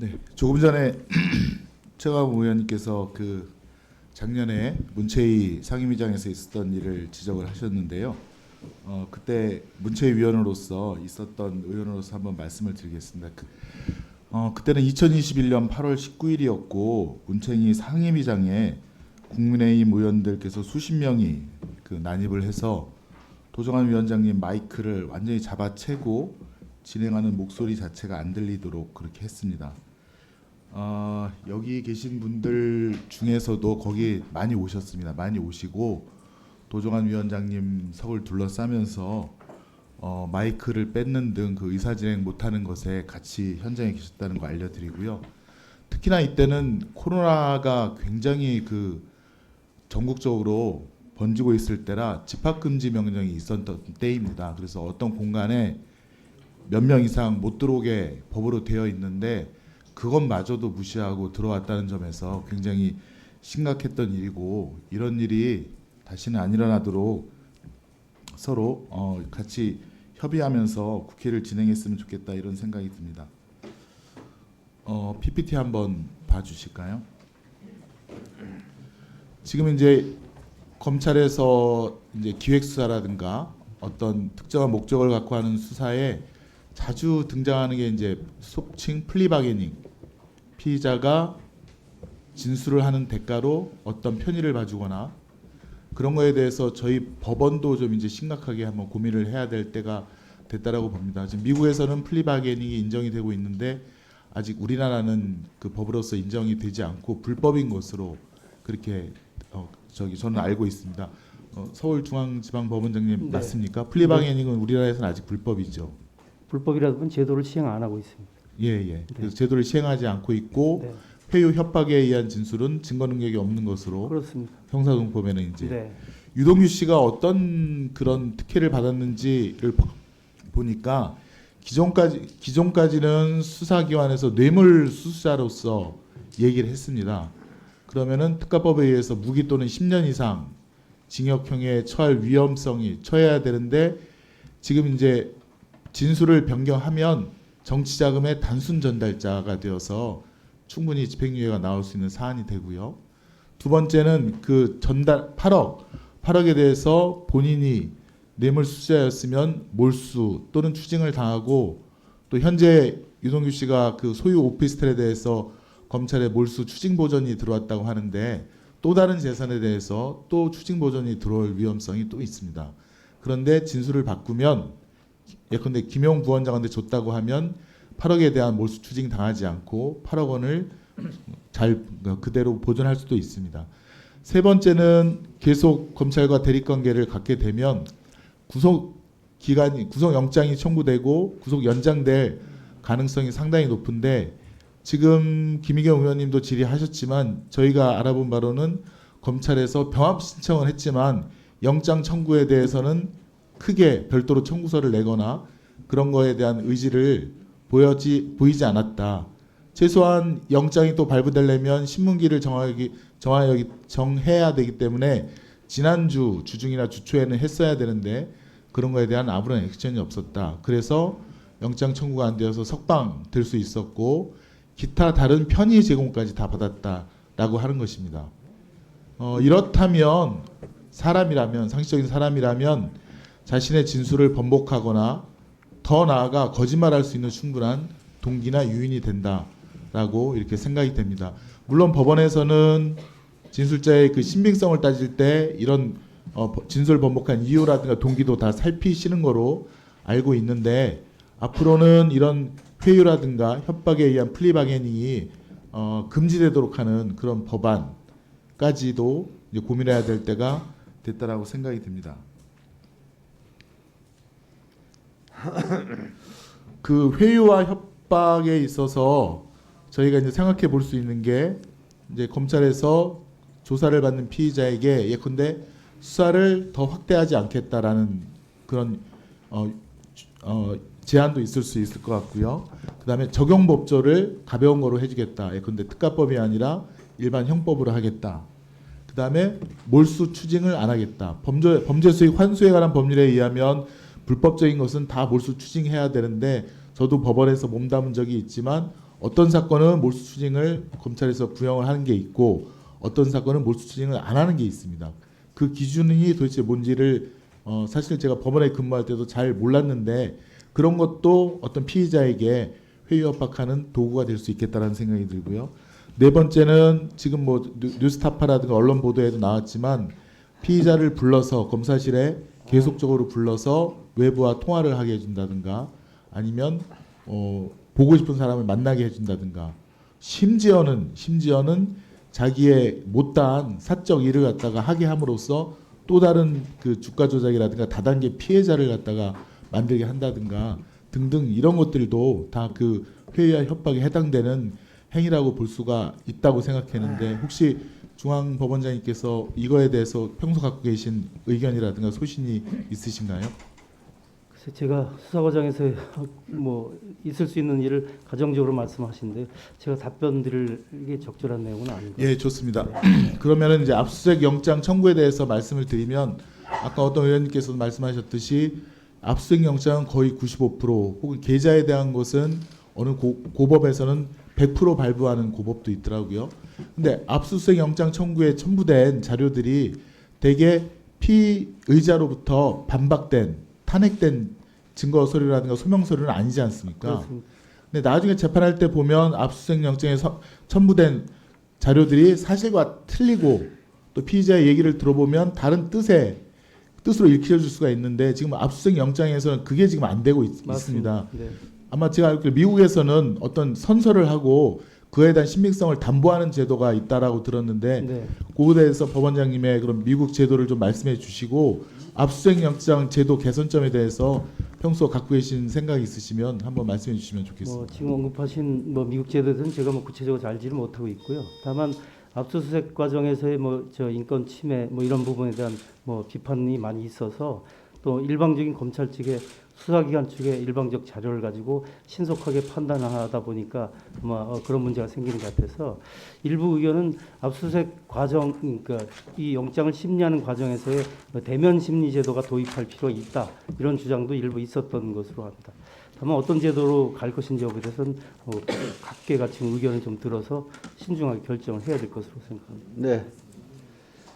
네, 조금 전에 최강 의원님께서 그 작년에 문체위 상임위장에서 있었던 일을 지적을 하셨는데요. 어, 그때 문체위 위원으로서 있었던 의원으로서 한번 말씀을 드리겠습니다. 그, 어, 그때는 2021년 8월 19일이었고 문체위 상임위장에 국민의힘 의원들께서 수십 명이 그 난입을 해서 도정환 위원장님 마이크를 완전히 잡아채고 진행하는 목소리 자체가 안 들리도록 그렇게 했습니다. 어, 여기 계신 분들 중에서도 거기 많이 오셨습니다. 많이 오시고 도정환 위원장님 석을 둘러싸면서 어, 마이크를 뺏는 등 그 의사 진행 못하는 것에 같이 현장에 계셨다는 거 알려드리고요. 특히나 이때는 코로나가 굉장히 그 전국적으로 번지고 있을 때라 집합 금지 명령이 있었던 때입니다. 그래서 어떤 공간에 몇 명 이상 못 들어오게 법으로 되어 있는데 그것마저도 무시하고 들어왔다는 점에서 굉장히 심각했던 일이고 이런 일이 다시는 안 일어나도록 서로 어, 같이 협의하면서 국회를 진행했으면 좋겠다 이런 생각이 듭니다. 어, PPT 한번 봐주실까요? 지금 이제 검찰에서 이제 기획 수사라든가 어떤 특정한 목적을 갖고 하는 수사에 자주 등장하는 게 이제 속칭 플리바게닝 피의자가 진술을 하는 대가로 어떤 편의를 봐주거나 그런 거에 대해서 저희 법원도 좀 이제 심각하게 한번 고민을 해야 될 때가 됐다라고 봅니다. 지금 미국에서는 플리바게닝이 인정이 되고 있는데 아직 우리나라는 그 법으로서 인정이 되지 않고 불법인 것으로 그렇게 어, 저기 저는 알고 있습니다. 어, 서울중앙지방법원장님 네. 맞습니까? 플리바게닝은 우리나라에서는 아직 불법이죠. 불법이라도 제도를 시행 안 하고 있습니다. 예, 예. 그래서 제도를 시행하지 않고 있고 네, 회유 협박에 의한 진술은 증거 능력이 없는 것으로 그렇습니다. 형사동법에는 이제 네, 유동규 씨가 어떤 그런 특혜를 받았는지를 보- 보니까 기존까지 기존까지는 수사기관에서 뇌물 수수자로서 얘기를 했습니다. 그러면은 특가법에 의해서 무기 또는 10년 이상 징역형에 처할 위험성이 처해야 되는데 지금 이제 진술을 변경하면 정치 자금의 단순 전달자가 되어서 충분히 집행유예가 나올 수 있는 사안이 되고요. 두 번째는 그 전달 8억 8억에 대해서 본인이 뇌물 수수자였으면 몰수 또는 추징을 당하고 또 현재 유동규 씨가 그 소유 오피스텔에 대해서 검찰에 몰수 추징 보전이 들어왔다고 하는데 또 다른 재산에 대해서 또 추징 보전이 들어올 위험성이 또 있습니다. 그런데 진술을 바꾸면 예컨대 김용 부원장한테 줬다고 하면 8억에 대한 몰수 추징 당하지 않고 8억 원을 잘 그대로 보존할 수도 있습니다. 세 번째는 계속 검찰과 대립 관계를 갖게 되면 구속 기간이 구속 영장이 청구되고 구속 연장될 가능성이 상당히 높은데 지금 김희경 의원님도 질의하셨지만 저희가 알아본 바로는 검찰에서 병합 신청을 했지만 영장 청구에 대해서는 크게 별도로 청구서를 내거나 그런 거에 대한 의지를 보여지 보이지 않았다. 최소한 영장이 또 발부되려면 신문기를 정하기 정하여 정해야 되기 때문에 지난주 주중이나 주초에는 했어야 되는데 그런 거에 대한 아무런 액션이 없었다. 그래서 영장 청구가 안 되어서 석방 될 수 있었고 기타 다른 편의 제공까지 다 받았다라고 하는 것입니다. 어, 이렇다면 사람이라면 상식적인 사람이라면 자신의 진술을 번복하거나 더 나아가 거짓말할 수 있는 충분한 동기나 유인이 된다라고 이렇게 생각이 됩니다. 물론 법원에서는 진술자의 그 신빙성을 따질 때 이런 어, 버- 진술 번복한 이유라든가 동기도 다 살피시는 거로 알고 있는데 앞으로는 이런 회유라든가 협박에 의한 플리바게닝이 어, 금지되도록 하는 그런 법안까지도 고민해야 될 때가 됐다라고 생각이 듭니다. 그 회유와 협박에 있어서 저희가 이제 생각해 볼 수 있는 게 이제 검찰에서 조사를 받는 피의자에게 예컨대 수사를 더 확대하지 않겠다라는 그런 어, 주- 어, 제한도 있을 수 있을 것 같고요. 그다음에 적용 법조를 가벼운 거로 해주겠다. 예컨대 특가법이 아니라 일반 형법으로 하겠다. 그다음에 몰수 추징을 안 하겠다. 범죄 범죄 수익 환수에 관한 법률에 의하면 불법적인 것은 다 몰수 추징해야 되는데 저도 법원에서 몸담은 적이 있지만 어떤 사건은 몰수 추징을 검찰에서 구형을 하는 게 있고 어떤 사건은 몰수 추징을 안 하는 게 있습니다. 그 기준이 도대체 뭔지를 어, 사실 제가 법원에 근무할 때도 잘 몰랐는데 그런 것도 어떤 피의자에게 회유 협박하는 도구가 될 수 있겠다라는 생각이 들고요. 네 번째는 지금 뭐 뉴- 뉴스타파라든가 언론 보도에도 나왔지만 피의자를 불러서 검사실에 계속적으로 불러서 외부와 통화를 하게 해준다든가 아니면 어, 보고 싶은 사람을 만나게 해준다든가 심지어는 심지어는 자기의 못다한 사적 일을 갖다가 하게 함으로써 또 다른 그 주가 조작이라든가 다단계 피해자를 갖다가 만들게 한다든가 등등 이런 것들도 다 그 회의와 협박에 해당되는 행위라고 볼 수가 있다고 생각했는데 혹시 중앙 법원장님께서 이거에 대해서 평소 갖고 계신 의견이라든가 소신이 있으신가요? 제가 수사 과정에서 뭐 있을 수 있는 일을 가정적으로 말씀하시는데 제가 답변 드릴 게 적절한 내용은 것 예, 좋습니다. 그러면은 이제 압수수색 영장 청구에 대해서 말씀을 드리면 아까 어떤 의원님께서도 말씀하셨듯이 압수수색 영장은 거의 95% 혹은 계좌에 대한 것은 어느 고, 고법에서는 100% 발부하는 고법도 있더라고요. 근데 압수수색 영장 청구에 첨부된 자료들이 대개 피의자로부터 반박된 탄핵된 증거 서류라든가 소명 서류는 아니지 않습니까? 그렇습니다. 근데 나중에 재판할 때 보면 압수수색 영장에 서- 첨부된 자료들이 사실과 틀리고 또 피의자의 얘기를 들어보면 다른 뜻의 뜻으로 읽혀질 수가 있는데 지금 압수수색 영장에서는 그게 지금 안 되고 있, 습니다. 네. 아마 제가 알기로 미국에서는 어떤 선서를 하고 그에 대한 신빙성을 담보하는 제도가 있다라고 들었는데 네. 그거에 대해서 법원장님의 그런 미국 제도를 좀 말씀해 주시고 압수수색 영장 제도 개선점에 대해서 평소 갖고 계신 생각이 있으시면 한번 말씀해 주시면 좋겠습니다. 뭐 지금 언급하신 뭐 미국 제도에 대해서는 제가 뭐 구체적으로 잘 알지는 못하고 있고요. 다만 압수수색 과정에서의 뭐 저 인권 침해 뭐 이런 부분에 대한 뭐 비판이 많이 있어서 또 일방적인 검찰 측의 수사기관 측의 일방적 자료를 가지고 신속하게 판단하다 보니까 아마 어, 그런 문제가 생기는 것 같아서 일부 의견은 압수수색 과정 그러니까 이 영장을 심리하는 과정에서의 뭐 대면 심리 제도가 도입할 필요가 있다 이런 주장도 일부 있었던 것으로 합니다. 다만 어떤 제도로 갈 것인지 여부에 대해서는 어, 각계가 지금 의견을 좀 들어서 신중하게 결정을 해야 될 것으로 생각합니다. 네,